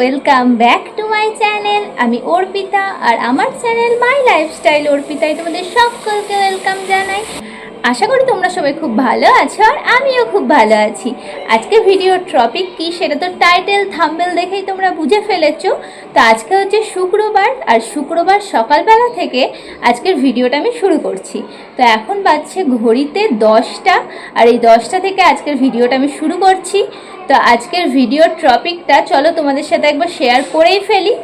Welcome back to my channel আমি অর্পিতা আর আমার channel my lifestyle অর্পিতায় তোমাদের সকলকে ওয়েলকাম জানাই। আশা করি তোমরা সবাই খুব ভালো আছো আর আমিও খুব ভালো আছি। আজকে ভিডিওর টপিক কি সেটা তো টাইটেল থাম্বেল দেখেই তোমরা বুঝে ফেলেছো। তো আজকে হচ্ছে শুক্রবার আর শুক্রবার সকালবেলা থেকে আজকের ভিডিওটা আমি শুরু করছি। তো এখন বাজছে ঘড়িতে দশটা আর এই দশটা থেকে আজকের ভিডিওটা আমি শুরু করছি। তো আজকের ভিডিওর টপিকটা চলো তোমাদের সাথে একবার শেয়ার করেই ফেলি।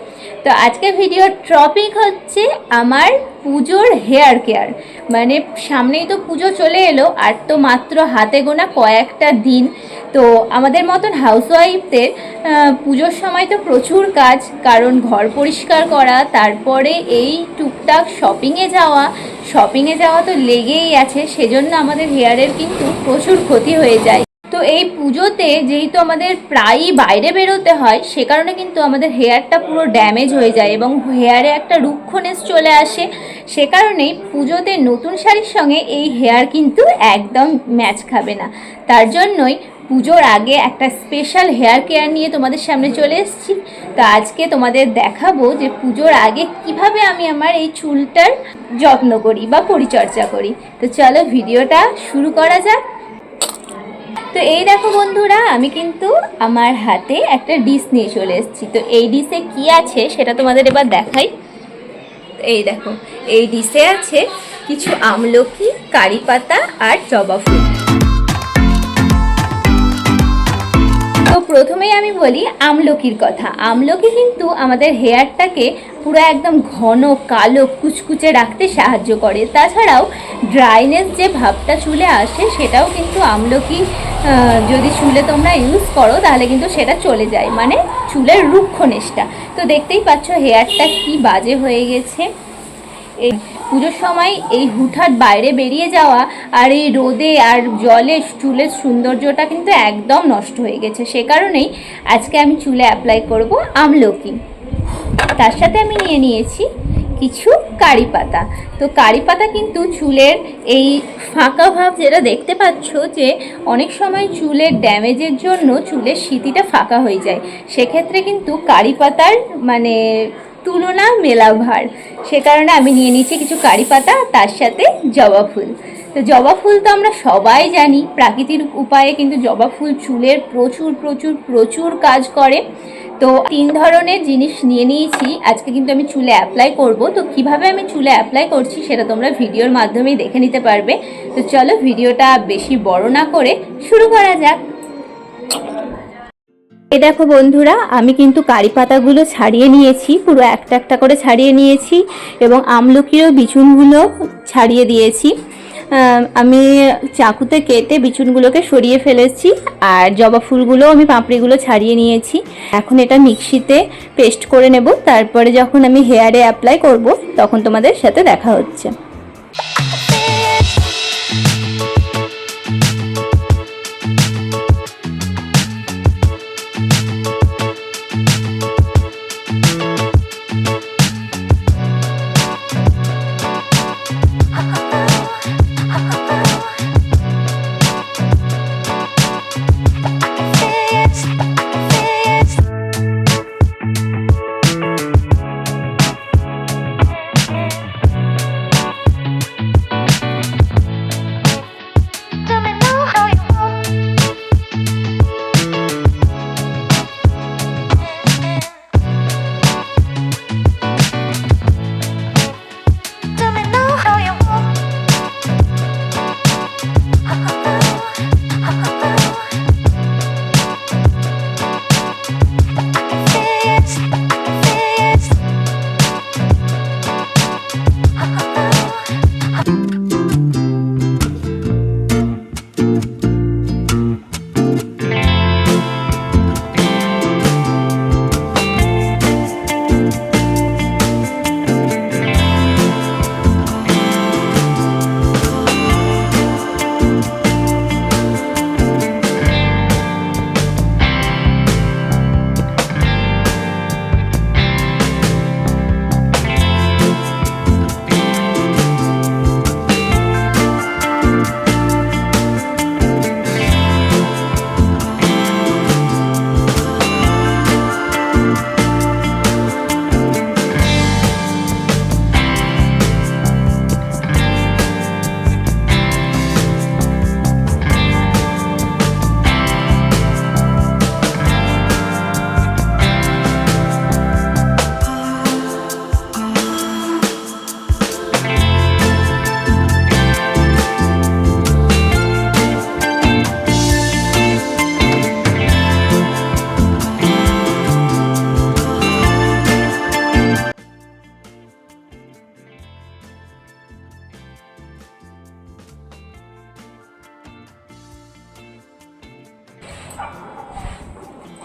তো আজকে ভিডিওর টপিক হচ্ছে আমার পুজোর হেয়ার কেয়ার মানে সামনেই তো পুজো চলে এলো, আর তো মাত্র হাতে গোনা কয়েকটা দিন। তো আমাদের মতন হাউসওয়াইফদের পুজোর সময় তো প্রচুর কাজ, কারণ ঘর পরিষ্কার করা, তারপরে এই টুকটাক শপিংয়ে যাওয়া। শপিংয়ে যাওয়া তো লেগেই আছে, সেজন্য আমাদের হেয়ারের কিন্তু প্রচুর ক্ষতি হয়ে যায়। তো এই পুজোতে যেহেতু আমাদের প্রায়ই বাইরে বেরোতে হয়, সে কারণে কিন্তু আমাদের হেয়ারটা পুরো ড্যামেজ হয়ে যায় এবং হেয়ারে একটা রুক্ষনেস চলে আসে। সে কারণেই পুজোতে নতুন শাড়ির সঙ্গে এই হেয়ার কিন্তু একদম ম্যাচ খাবে না। তার জন্যই পুজোর আগে একটা স্পেশাল হেয়ার কেয়ার নিয়ে তোমাদের সামনে চলে এসেছি। তো আজকে তোমাদের দেখাবো যে পুজোর আগে কীভাবে আমি আমার এই চুলটার যত্ন করি বা পরিচর্যা করি। তো চলো ভিডিওটা শুরু করা যাক। তো এই দেখো বন্ধুরা, আমি কিন্তু আমার হাতে একটা ডিশ নিয়ে চলে এসেছি। তো এই ডিশে কি আছে সেটা তোমাদের এবার দেখাই। এই দেখো, এই ডিশে আছে কিছু আমলকি, কারি পাতা আর জবা ফুল। তো প্রথমেই আমি বলি আমলকির কথা। আমলকি কিন্তু আমাদের হেয়ারটাকে পুরো একদম ঘন, কালো, কুচকুচে রাখতে সাহায্য করে। তাছাড়াও ড্রাইনেস যে ভাবটা চুলে আসে, সেটাও কিন্তু আমলকি যদি চুলে তোমরা ইউজ করো, তাহলে কিন্তু সেটা চলে যায়। মানে চুলের রুক্ষনেসটা তো দেখতেই পাচ্ছ হেয়ারটা কি বাজে হয়ে গেছে। এই পুজোর সময় এই হুঠাট বাইরে বেরিয়ে যাওয়া আর এই রোদে আর জলে চুলের সৌন্দর্যটা কিন্তু একদম নষ্ট হয়ে গেছে। সে কারণেই আজকে আমি চুলে অ্যাপ্লাই করব আমলকি। তার সাথে আমি নিয়ে নিয়েছি কিছু কারি পাতা। তো কারি পাতা কিন্তু চুলের এই ফাঁকা ভাব যেটা দেখতে পাচ্ছ যে অনেক সময় চুলের ড্যামেজের জন্য চুলের সিতিটা ফাঁকা হয়ে যায়। সেক্ষেত্রে কিন্তু কারি পাতার মানে তুলনা মেলা ভার। সে কারণে আমি নিয়ে নিয়েছি কিছু কারি পাতা, তার সাথে জবা ফুল। তো জবা ফুল তো আমরা সবাই জানি, প্রাকৃতিক উপায়ে কিন্তু জবা ফুল চুলের প্রচুর প্রচুর প্রচুর কাজ করে। তো তিন ধরনের জিনিস নিয়ে নিয়েছি। আজকে কিন্তু আমি চুলে অ্যাপ্লাই করব। তো কীভাবে আমি চুলে অ্যাপ্লাই করছি সেটা তোমরা ভিডিওর মাধ্যমেই দেখে নিতে পারবে। তো চলো ভিডিওটা বেশি বড় না করে শুরু করা যাক। এ দেখো বন্ধুরা, আমি কিন্তু কারি পাতাগুলো ছাড়িয়ে নিয়েছি, পুরো একটা একটা করে ছাড়িয়ে নিয়েছি এবং আমলকিরও বিচুনগুলো ছাড়িয়ে দিয়েছি। আমি চাকুতে কেটে বিচুনগুলোকে সরিয়ে ফেলেছি আর জবা ফুলগুলো আমি পাঁপড়িগুলো ছাড়িয়ে নিয়েছি। এখন এটা মিক্সিতে পেস্ট করে নেব। তারপরে যখন আমি হেয়ারে অ্যাপ্লাই করব, তখন তোমাদের সাথে দেখা হচ্ছে।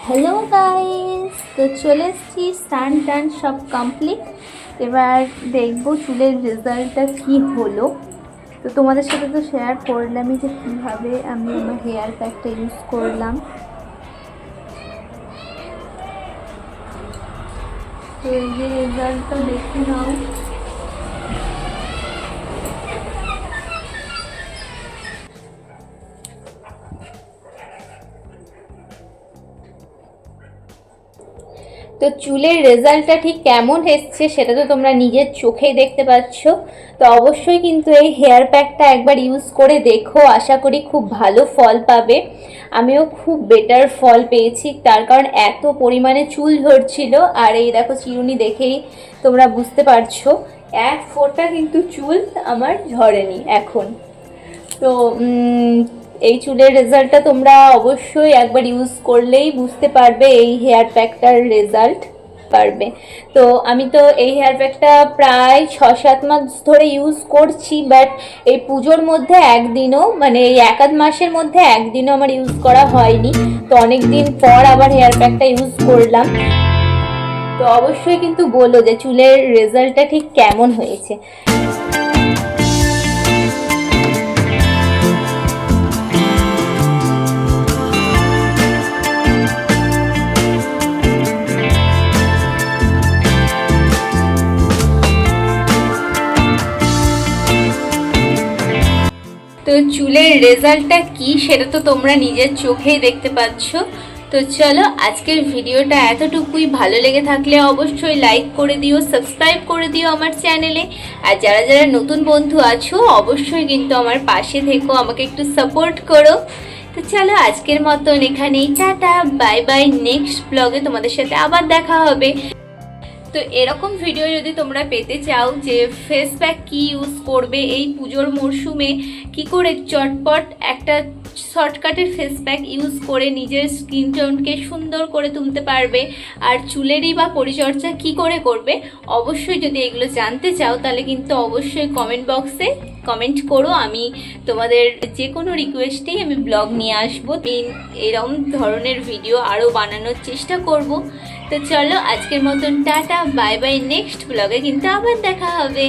হ্যালো গাইস তো চলে এসেছি, স্নান টান সব কমপ্লিট এবার দেখব চুলের রেজাল্টটা কি হলো। তো তোমাদের সাথে তো শেয়ার করলামই যে কীভাবে আমি আমার হেয়ার প্যাকটা ইউজ করলাম। তো এই যে রেজাল্টটা দেখে নাও। তো চুলের রেজাল্টটা ঠিক কেমন এসছে সেটা তো তোমরা নিজের চোখেই দেখতে পাচ্ছ। তো অবশ্যই কিন্তু এই হেয়ার প্যাকটা একবার ইউজ করে দেখো, আশা করি খুব ভালো ফল পাবে। আমিও খুব বেটার ফল পেয়েছি, তার কারণ এত পরিমাণে চুল ঝরছিল। আর এই দেখো চিরুনি দেখেই তোমরা বুঝতে পারছ, এক ফোঁটা কিন্তু চুল আমার ঝরেনি এখন। তো এই চুলের রেজাল্টটা তোমরা অবশ্যই একবার ইউজ করলেই বুঝতে পারবে এই হেয়ার প্যাকটার রেজাল্ট পারবে। তো আমি তো এই হেয়ার প্যাকটা প্রায় ছ সাত মাস ধরে ইউজ করছি বাট এই পুজোর মধ্যে একদিনও মানে এই এক আধ মাসের মধ্যে একদিনও আমার ইউজ করা হয়নি। তো অনেক দিন পর আবার হেয়ার প্যাকটা ইউজ করলাম। তো অবশ্যই কিন্তু বলো যে চুলের রেজাল্টটা ঠিক কেমন হয়েছে। চুলের রেজাল্টটা কি সেটা তো তোমরা নিজের চোখেই দেখতে পাচ্ছ। তো চলো আজকের ভিডিওটা এতটুকুই। ভালো লেগে থাকলে অবশ্যই লাইক করে দিও সাবস্ক্রাইব করে দিও আমার চ্যানেলে আর যারা যারা নতুন বন্ধু আছো, অবশ্যই কিন্তু আমার পাশে থেকো, আমাকে একটু সাপোর্ট করো। তো চলো আজকের মতন এখানেই, টাটা বাই বাই নেক্সট ব্লগে তোমাদের সাথে আবার দেখা হবে। তো এরকম ভিডিও যদি তোমরা পেতে চাও যে ফেস প্যাক কী ইউজ করবে, এই পুজোর মরশুমে কি করে চটপট একটা শর্টকাটের ফেস প্যাক ইউজ করে নিজের স্কিন টোনকে সুন্দর করে তুলতে পারবে আর চুলেরই বা পরিচর্যা কি করে করবে, অবশ্যই যদি এগুলো জানতে চাও তাহলে কিন্তু অবশ্যই কমেন্ট বক্সে কমেন্ট করো। আমি তোমাদের যে কোনো রিকোয়েস্টেই আমি ব্লগ নিয়ে আসব। এরম ধরনের ভিডিও আরও বানানোর চেষ্টা করব। তো চলো আজকের মতন টাটা বাই বাই নেক্সট ব্লগে কিন্তু আবার দেখা হবে।